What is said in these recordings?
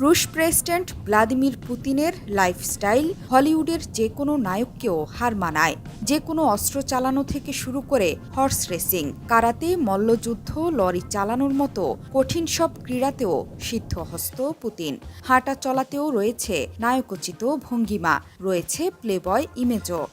রুশ president Vladimir পুতিনের lifestyle হলিউডের যে কোনো নায়ককেও হার মানায়। যে কোনো অস্ত্র চালানো থেকে শুরু করে হর্স রেসিং, কারাতে, মল্লযুদ্ধ, লরি চালানোর মতো কঠিন সব ক্রীড়াতেও সিদ্ধহস্ত পুতিন। হাঁটা চলাতেও রয়েছে নায়কোচিত ভঙ্গিমা, রয়েছে প্লেবয় ইমেজও।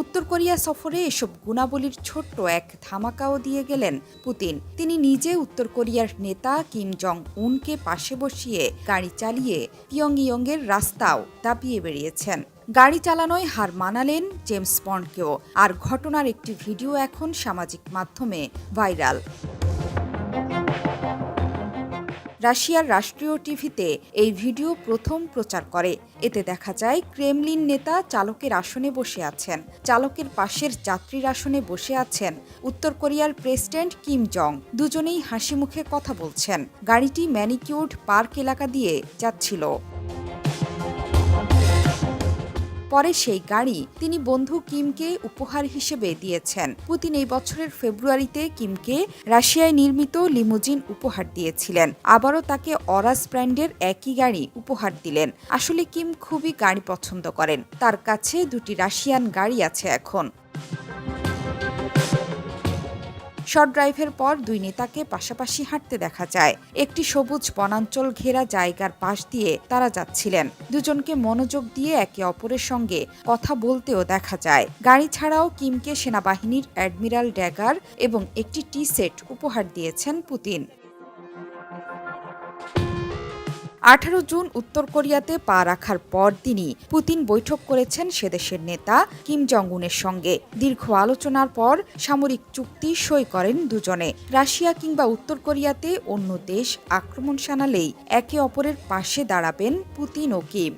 উত্তর কোরিয়া সফরে এসব গুণাবলীর ছোট্ট এক ধামাকাও দিয়ে গেলেন পুতিন। তিনি নিজে উত্তর কোরিয়ার নেতা কিম জং উনকে পাশে বসিয়ে গাড়ি চালিয়ে পিয়ংইয়ংয়ের রাস্তাও দাপিয়ে বেরিয়েছেন। গাড়ি চালানোয় হার মানালেন জেমস বন্ডকেও। আর ঘটনার একটি ভিডিও এখন সামাজিক মাধ্যমে ভাইরাল। রাশিয়ার রাষ্ট্রীয় টিভিতে এই ভিডিও প্রথম প্রচার করে। এতে দেখা যায়, ক্রেমলিন নেতা চালকের আসনে বসে আছেন। চালকের পাশের যাত্রীর আসনে বসে আছেন উত্তর কোরিয়ার প্রেসিডেন্ট কিম জং। দুজনেই হাসি মুখে কথা বলছেন। গাড়িটি ম্যানিকিউড পার্ক এলাকা দিয়ে যাচ্ছিল। পরে সেই গাড়ি তিনি বন্ধু কিমকে উপহার হিসেবে দিয়েছেন। পুতিন এই বছরের ফেব্রুয়ারিতে কিমকে রাশিয়ায় নির্মিত লিমুজিন উপহার দিয়েছিলেন। আবারও তাকে অরাস ব্র্যান্ডের একই গাড়ি উপহার দিলেন। আসলে কিম খুবই গাড়ি পছন্দ করেন। তার কাছে দুটি রাশিয়ান গাড়ি আছে এখন। শর্ট ড্রাইভের পর দুই নেতাকে পাশাপাশি হাঁটতে দেখা যায়। একটি সবুজ বনাঞ্চল ঘেরা জায়গার পাশ দিয়ে তারা যাচ্ছিলেন। দুজনকে মনোযোগ দিয়ে একে অপরের সঙ্গে কথা বলতেও দেখা যায়। গাড়ি ছাড়াও কিমকে সেনাবাহিনীর অ্যাডমিরাল ড্যাগার এবং একটি টি সেট উপহার দিয়েছেন পুতিন। আঠারো জুন উত্তর কোরিয়াতে পা রাখার পর তিনি পুতিন বৈঠক করেছেন সেদেশের নেতা কিম জং উনের সঙ্গে। দীর্ঘ আলোচনার পর সামরিক চুক্তি সই করেন দুজনে। রাশিয়া কিংবা উত্তর কোরিয়াতে অন্য দেশ আক্রমণ শানালেই একে অপরের পাশে দাঁড়াবেন পুতিন ও কিম।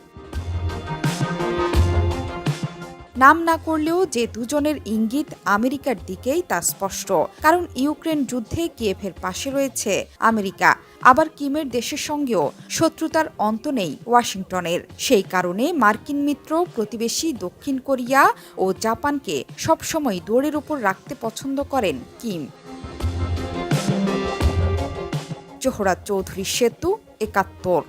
নাম না করলেও যে দুজনের ইঙ্গিত আমেরিকার দিকেই তা স্পষ্ট। কারণ ইউক্রেন যুদ্ধে কিয়েভের পাশে রয়েছে আমেরিকা। আবার কিমের দেশের সঙ্গেও শত্রুতার অন্ত নেই ওয়াশিংটনের। সেই কারণে মার্কিন মিত্র, প্রতিবেশী দক্ষিণ কোরিয়া ও জাপানকে সবসময় দৌড়ের উপর রাখতে পছন্দ করেন কিম। জোহরা চৌধুরী সেতু একাত্তর।